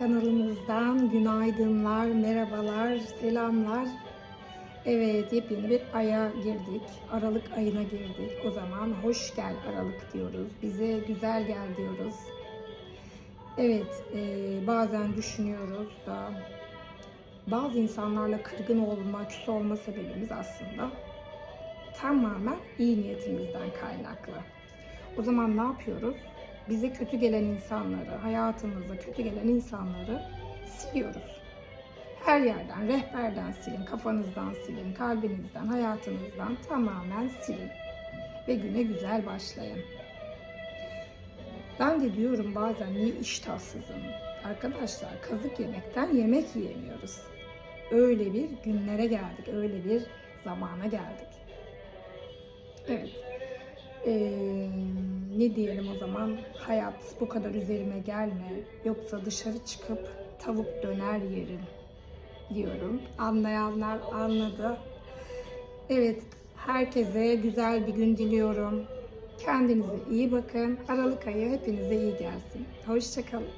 Kanalımızdan günaydınlar, merhabalar, selamlar. Evet, yepyeni bir aya girdik. Aralık ayına girdik. O zaman hoş gel Aralık diyoruz. Bize güzel gel diyoruz. Evet, e, bazen düşünüyoruz da bazı insanlarla kırgın olma, küs olma sebebimiz aslında tamamen iyi niyetimizden kaynaklı. O zaman ne yapıyoruz? Bize kötü gelen insanları, hayatımıza kötü gelen insanları siliyoruz. Her yerden, rehberden silin, kafanızdan silin, kalbinizden, hayatınızdan tamamen silin. Ve güne güzel başlayın. Ben de diyorum bazen niye iştahsızım? Arkadaşlar kazık yemekten yemek yiyemiyoruz. Öyle bir günlere geldik, öyle bir zamana geldik. Evet. Ee, ne diyelim o zaman? Hayat bu kadar üzerime gelme. Yoksa dışarı çıkıp tavuk döner yerim diyorum. Anlayanlar anladı. Evet, herkese güzel bir gün diliyorum. Kendinize iyi bakın. Aralık ayı hepinize iyi gelsin. Hoşçakalın.